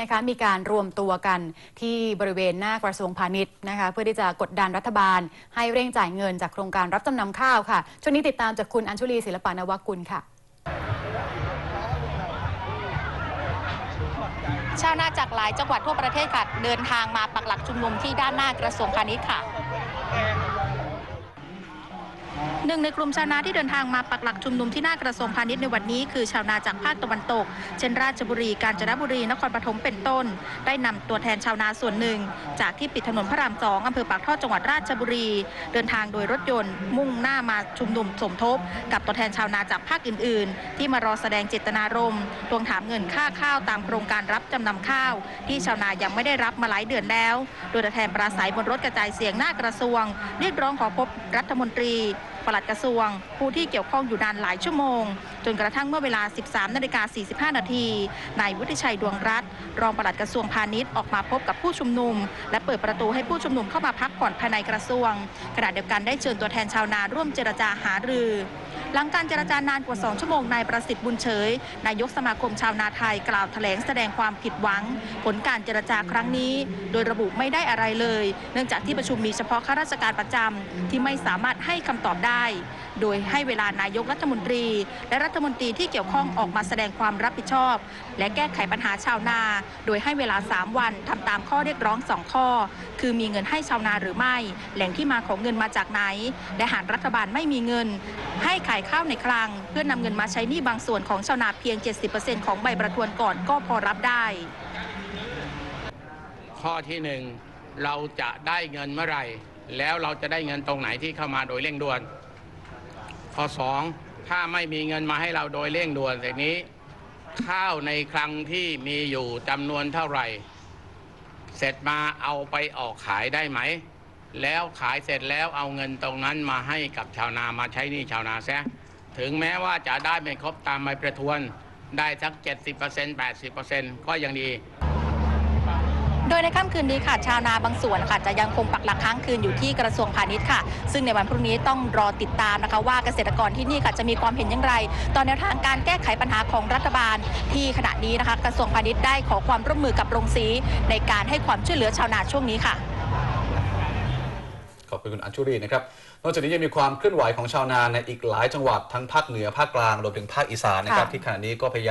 นะคะมีการรวมตัวกันที่บริเวณหน้ากระทรวงพาณิชย์นะคะเพื่อที่จะกดดันรัฐบาล ให้เร่งจ่ายเงินจากโครงการรับจำนำข้าวค่ะ ช่วงนี้ติดตามจากคุณอัญชุลีศิลปานวกุลค่ะ ชาวนาจากหลายจังหวัดทั่วประเทศค่ะ เดินทางมาปักหลักชุมนุมที่ด้านหน้ากระทรวงพาณิชย์ค่ะ หนึ่งในกลุ่มชาวนาที่เดินทางมาปักหลักชุมนุมที่หน้ากระทรวงพาณิชย์ในวันนี้คือชาวนาจากภาคตะวันตก เช่นราชบุรี กาญจนบุรี นครปฐมเป็นต้น ได้นำตัวแทนชาวนาส่วนหนึ่ง จากที่ปิดถนนพระรามสองอำเภอปากท่อจังหวัดราชบุรี เดินทางโดยรถยนต์ มุ่งหน้ามาชุมนุมสมทบ กับตัวแทนชาวนาจากภาคอื่น ๆ ที่มารอแสดงเจตนารมณ์ทวงถามเงินค่าข้าวตามโครงการรับจำนำข้าว ที่ชาวนายังไม่ได้รับมาหลายเดือนแล้ว โดยตัวแทนปราศัยบนรถกระจายเสียงหน้ากระทรวง เรียกร้องขอพบรัฐมนตรี ปลัดกระทรวง ผู้ที่เกี่ยวข้องอยู่นานหลายชั่วโมง จนกระทั่งเมื่อเวลา 13นาฬิกา45 นาที นายวุฒิชัยดวงรัตน์รองปลัดกระทรวงพาณิชย์ออกมาพบกับผู้ชุมนุม และเปิดประตูให้ผู้ชุมนุมเข้ามาพักผ่อนภายในกระทรวงขณะเดียวกันได้เชิญตัวแทนชาวนาร่วมเจรจาหารือ หลังการเจรจานานกว่า 2 ชั่วโมงนายประสิทธิ์บุญเฉย นายกสมาคมชาวนาไทยกล่าวแถลงแสดงความผิดหวัง ผลการเจรจาครั้งนี้ โดยระบุไม่ได้อะไรเลย เนื่องจากที่ประชุมมีเฉพาะข้าราชการประจำที่ไม่สามารถให้คำตอบได้ โดยให้เวลานายกรัฐมนตรี และรัฐมนตรีที่เกี่ยวข้องออกมาแสดงความรับผิดชอบ และแก้ไขปัญหาชาวนา โดยให้เวลา 3 วันทำตามข้อเรียกร้อง 2 ข้อ คือมีเงินให้ชาวนาหรือไม่ แหล่งที่มาของเงินมาจากไหน และหากรัฐบาลไม่มีเงิน ให้ขายข้าวในคลัง เพื่อนำเงินมาใช้หนี้บางส่วนของชาวนาเพียง 70%ของใบประทวนก่อนก็พอรับได้ ข้อที่หนึ่งเราจะได้เงินเมื่อไหร่ แล้วเราจะได้เงินตรงไหนที่เข้ามาโดยเร่งด่วน ข้อสองถ้าไม่มีเงินมาให้เราโดยเร่งด่วนอย่นี้ ข้าวในคลังที่มีอยู่จำนวนเท่าไหร่ เสร็จมาเอาไปออกขายได้ไหม แล้วขายเสร็จแล้วเอาเงินตรงนั้นมาให้กับชาวนามาใช้หนี้ชาวนาแซะถึงแม้ว่าจะได้ไม่ครบตามใบประทวนได้สัก 70% 80%ก็ยังดี โดยในค่ำคืนนี้ค่ะ ชาวนาบางส่วนค่ะจะยังคงปักหลักค้างคืนอยู่ที่กระทรวงพาณิชย์ค่ะ ซึ่งในวันพรุ่งนี้ต้องรอติดตามนะคะ ว่าเกษตรกรที่นี่ค่ะจะมีความเห็นอย่างไร ตอนแนวทางการแก้ไขปัญหาของรัฐบาล ที่ขณะนี้นะคะ กระทรวงพาณิชย์ได้ขอความร่วมมือกับโรงสีในการให้ความช่วยเหลือชาวนาช่วงนี้ค่ะขอบคุณคุณอัญชุรีนะครับ นอกจากนี้ยังมีความเคลื่อนไหวของชาวนาในอีกหลายจังหวัดทั้งภาคเหนือภาคกลางรวมถึงภาคอีสานนะครับที่ขณะนี้ก็พยายาม